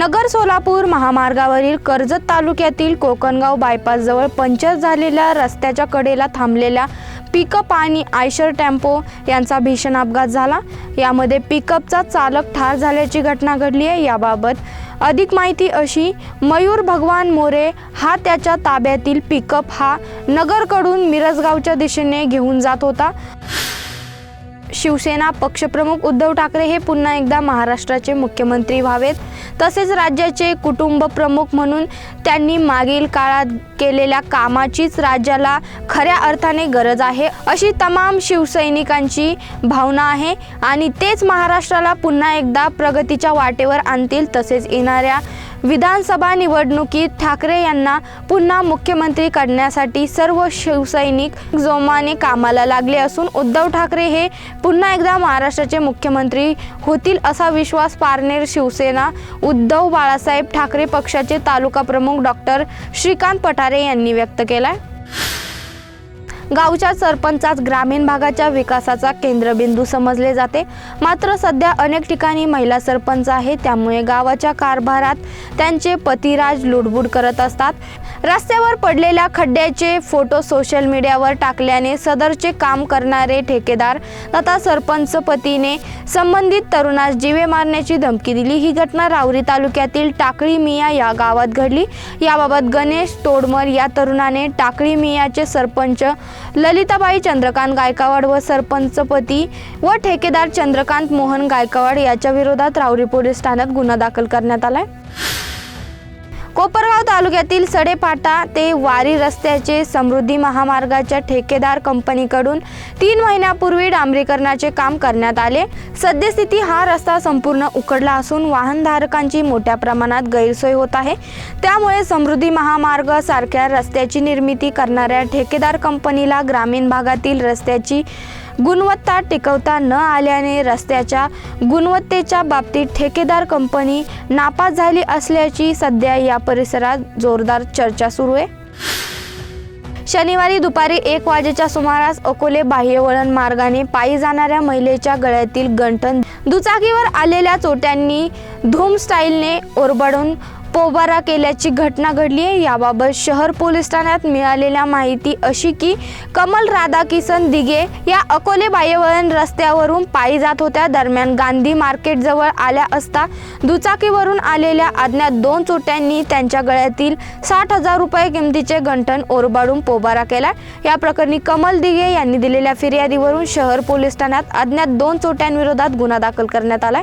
नगर सोलापूर महामार्गावरील कर्जत तालुक्यातील कोकणगाव बायपासजवळ पंचर झालेल्या रस्त्याच्या कडेला थांबलेल्या पिकअप आणि आयशर टेम्पो यांचा भीषण अपघात झाला. यामध्ये पिकअपचा चालक ठार झाल्याची घटना घडली आहे. याबाबत अधिक माहिती अशी मयूर भगवान मोरे हा त्याच्या ताब्यातील पिकअप हा नगरकडून मिरजगावच्या दिशेने घेऊन जात होता. शिवसेना पक्षप्रमुख उद्धव ठाकरे हे पुन्हा एकदा महाराष्ट्राचे मुख्यमंत्री व्हावेत. तसेच राज्याचे कुटुंब प्रमुख म्हणून त्यांनी मागील काळात केलेल्या कामाचीच राज्याला खऱ्या अर्थाने गरज आहे अशी तमाम शिवसैनिकांची भावना आहे आणि तेच महाराष्ट्राला पुन्हा एकदा प्रगतीच्या वाटेवर आणतील तसेच येणाऱ्या विधानसभा निवडणुकीत ठाकरे यांना पुन्हा मुख्यमंत्री करण्यासाठी सर्व शिवसैनिक जोमाने कामाला लागले असून उद्धव ठाकरे हे पुन्हा एकदा महाराष्ट्राचे मुख्यमंत्री होतील असा विश्वास पारनेर शिवसेना उद्धव बाळासाहेब ठाकरे पक्षाचे तालुका प्रमुख डॉक्टर श्रीकांत पठारे यांनी व्यक्त केलाय. गावच्या सरपंचास ग्रामीण भागाच्या विकासाचा केंद्रबिंदू समजले जाते. मात्र सध्या अनेक ठिकाणी महिला सरपंच आहे त्यामुळे गावाच्या कारभारात त्यांचे पतिराज लुडबुड करत असतात. रस्त्यावर पडलेल्या खड्ड्याचे फोटो सोशल मीडियावर टाकल्याने सदरचे काम करणारे ठेकेदार तथा सरपंच पतीने संबंधित तरुणास जीवे मारण्याची धमकी दिली. ही घटना रावरी तालुक्यातील टाकळी मिया या गावात घडली. याबाबत गणेश तोडमर या तरुणाने टाकळी मियाचे सरपंच ललिताबाई चंद्रकांत गायकवाड व सरपंचपती व ठेकेदार चंद्रकांत मोहन गायकवाड याच्या विरोधात राऊरी पोलीस ठाण्यात गुन्हा दाखल करण्यात आलाय. कोपरगाव तालुक्यातील सडेपाटा ते वारी रस्त्याचे समृद्धी महामार्गाच्या ठेकेदार कंपनीकडून तीन महिन्यापूर्वी डांबरीकरणाचे काम करण्यात आले. सद्यस्थिती हा रस्ता संपूर्ण उकडला असून वाहनधारकांची मोठ्या प्रमाणात गैरसोय होत आहे. त्यामुळे समृद्धी महामार्ग सारख्या रस्त्याची निर्मिती करणाऱ्या ठेकेदार कंपनीला ग्रामीण भागातील रस्त्याची गुणवत्ता टिकवता न आल्याने रस्त्याच्या गुणवत्तेच्या बाबतीत ठेकेदार कंपनी नापास झाली असल्याची सध्या या परिसरात जोरदार चर्चा सुरू आहे. शनिवारी दुपारी एक वाजेच्या सुमारास अकोले बाह्यवळण मार्गाने पायी जाणाऱ्या महिलेच्या गळ्यातील गंठण दुचाकीवर आलेल्या चोट्यांनी धूम स्टाईलने ओरबाडून पोबारा केल्याची घटना घडली आहे. याबाबत शहर पोलीस ठाण्यात मिळालेल्या माहिती अशी की कमल राधाकिसन दिगे या अकोले बायवळण रस्त्यावरून पायी जात होत्या. दरम्यान गांधी मार्केट जवळ आल्या असता दुचाकीवरून आलेल्या अज्ञात दोन चोट्यांनी त्यांच्या गळ्यातील साठ हजार रुपये किमतीचे गंठण ओरबाडून पोबारा केला. या प्रकरणी कमल दिगे यांनी दिलेल्या फिर्यादीवरून शहर पोलीस ठाण्यात अज्ञात दोन चोट्यांविरोधात गुन्हा दाखल करण्यात आलाय.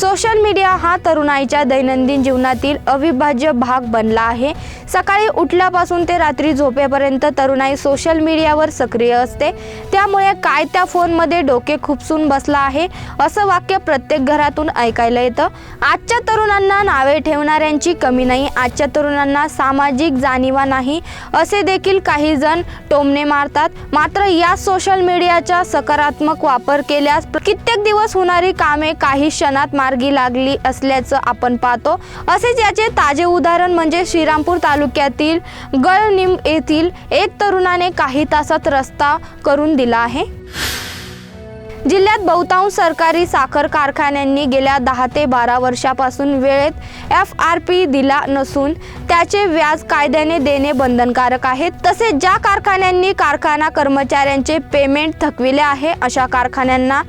सोशल मीडिया हा तरुणाईच्या दैनंदिन जीवनातील अविभाज्य भाग बनला आहे. सकाळी उठल्यापासून ते रात्री झोपेपर्यंत तरुणाई सोशल मीडियावर सक्रिय असते. त्यामुळे काय त्या फोनमध्ये डोके खुपसून बसला आहे असं वाक्य प्रत्येक घरातून ऐकायला येतं. आजच्या तरुणांना नावे ठेवणाऱ्यांची कमी नाही आजच्या तरुणांना सामाजिक जाणीवा नाही असे देखील काही जण टोमणे मारतात. मात्र या सोशल मीडियाचा सकारात्मक वापर केल्यास कित्येक दिवस होणारी कामे काही क्षणात मार्गी लागली असल्याचं आपण पाहतो. असेच याचे ताजे उदाहरण म्हणजे श्रीरामपूर तालुक्यातील गळनिम येथील एक तरुणाने काही तासात रस्ता करून दिला आहे. जिल्ह्यात बहुतांश सरकारी साखर कारखान्यांनी गेल्या दहा ते बारा वर्षापासून वेळेत एफ आर पी दिला नसून त्याचे व्याज कायद्याने देणे बंधनकारक आहे. तसेच ज्या कारखान्यांनी कारखाना कर्मचाऱ्यांचे पेमेंट थकविले आहे अशा कारखान्यांना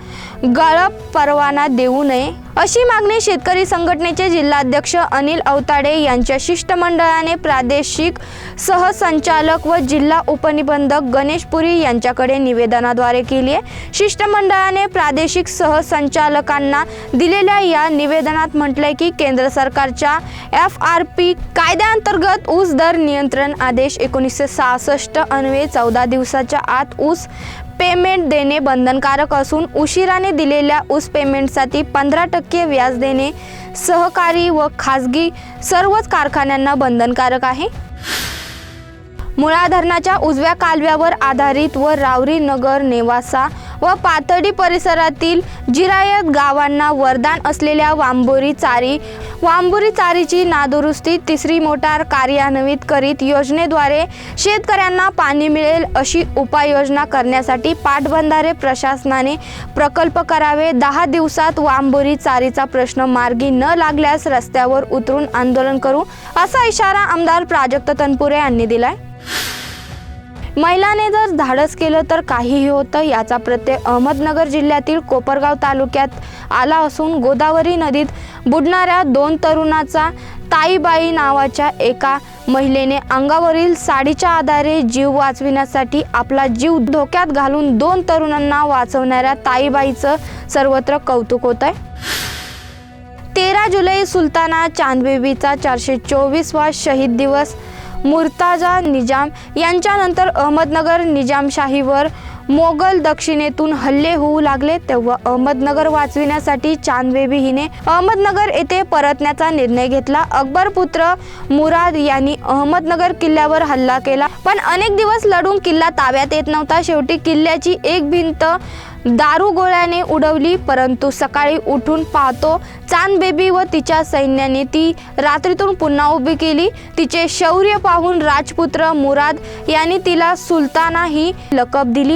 गळप परवाना देऊ नये अशी मागणी शेतकरी संघटनेचे जिल्हाध्यक्ष अनिल अवताडे यांच्या शिष्टमंडळाने प्रादेशिक सहसंचालक व जिल्हा उपनिबंधक गणेश पुरी यांच्याकडे निवेदनाद्वारे केली आहे. शिष्टमंडळाने प्रादेशिक सहसंचालकांना दिलेल्या या निवेदनात म्हटलंय की केंद्र सरकारच्या एफ आर पी कायद्याअंतर्गत ऊस दर नियंत्रण आदेश एकोणीसशे सहासष्ट अन्वये चौदा दिवसाच्या आत ऊस पेमेंट देणे बंधनकारक असून उशिराने दिलेल्या ऊस पेमेंटसाठी पंधरा टक्के टक्के व्याज देणे सहकारी व खाजगी सर्वच कारखान्यांना बंधनकारक आहे. मुळा धरणाच्या उजव्या कालव्यावर आधारित व रावरी नगर नेवासा व पातडी परिसरातील जिरायत गावांना वरदान असलेल्या वांबोरी चारी वांबोरी चारीची नादुरुस्ती तिसरी मोटार कार्यान्वित करीत योजनेद्वारे शेतकऱ्यांना पाणी मिळेल अशी उपाययोजना करण्यासाठी पाटबंधारे प्रशासनाने प्रकल्प करावे. दहा दिवसात वांबोरी चारीचा प्रश्न मार्गी न लागल्यास रस्त्यावर उतरून आंदोलन करू असा इशारा आमदार प्राजक्त तनपुरे यांनी दिलाय. महिलाने जर धाडस केलं तर काहीही होतं याचा प्रत्यय अहमदनगर जिल्ह्यातील कोपरगाव तालुक्यात आला असून गोदावरी नदीत बुडणाऱ्या दोन तरुणाचा ताईबाई नावाच्या एका महिलेने अंगावरील साडीच्या आधारे जीव वाचविण्यासाठी आपला जीव धोक्यात घालून दोन तरुणांना वाचवणाऱ्या ताईबाईचं सर्वत्र कौतुक होत आहे तेरा जुलै सुलताना चांदबेबीचा चारशे चोवीसवा शहीद दिवस मुर्ताजा निजाम यांच्यानंतर अहमदनगर निजामशाहीवर मोगल दक्षिणेतून हल्ले होऊ लागले तेव्हा अहमदनगर वाचविण्यासाठी चांदबेबी हिने अहमदनगर येथे परतण्याचा निर्णय घेतला. अकबर पुत्र मुराद यांनी अहमदनगर किल्ल्यावर हल्ला केला. पण अनेक दिवस लढून किल्ला ताब्यात येत नव्हता. शेवटी किल्ल्याची एक भिंत दारुगोळ्याने उडवली परंतु सकाळी उठून पाहतो चांदबेबी व तिच्या सैन्याने ती रात्रीतून पुन्हा उभी केली. तिचे शौर्य पाहून राजपुत्र मुराद यांनी तिला सुलताना ही लकब दिली.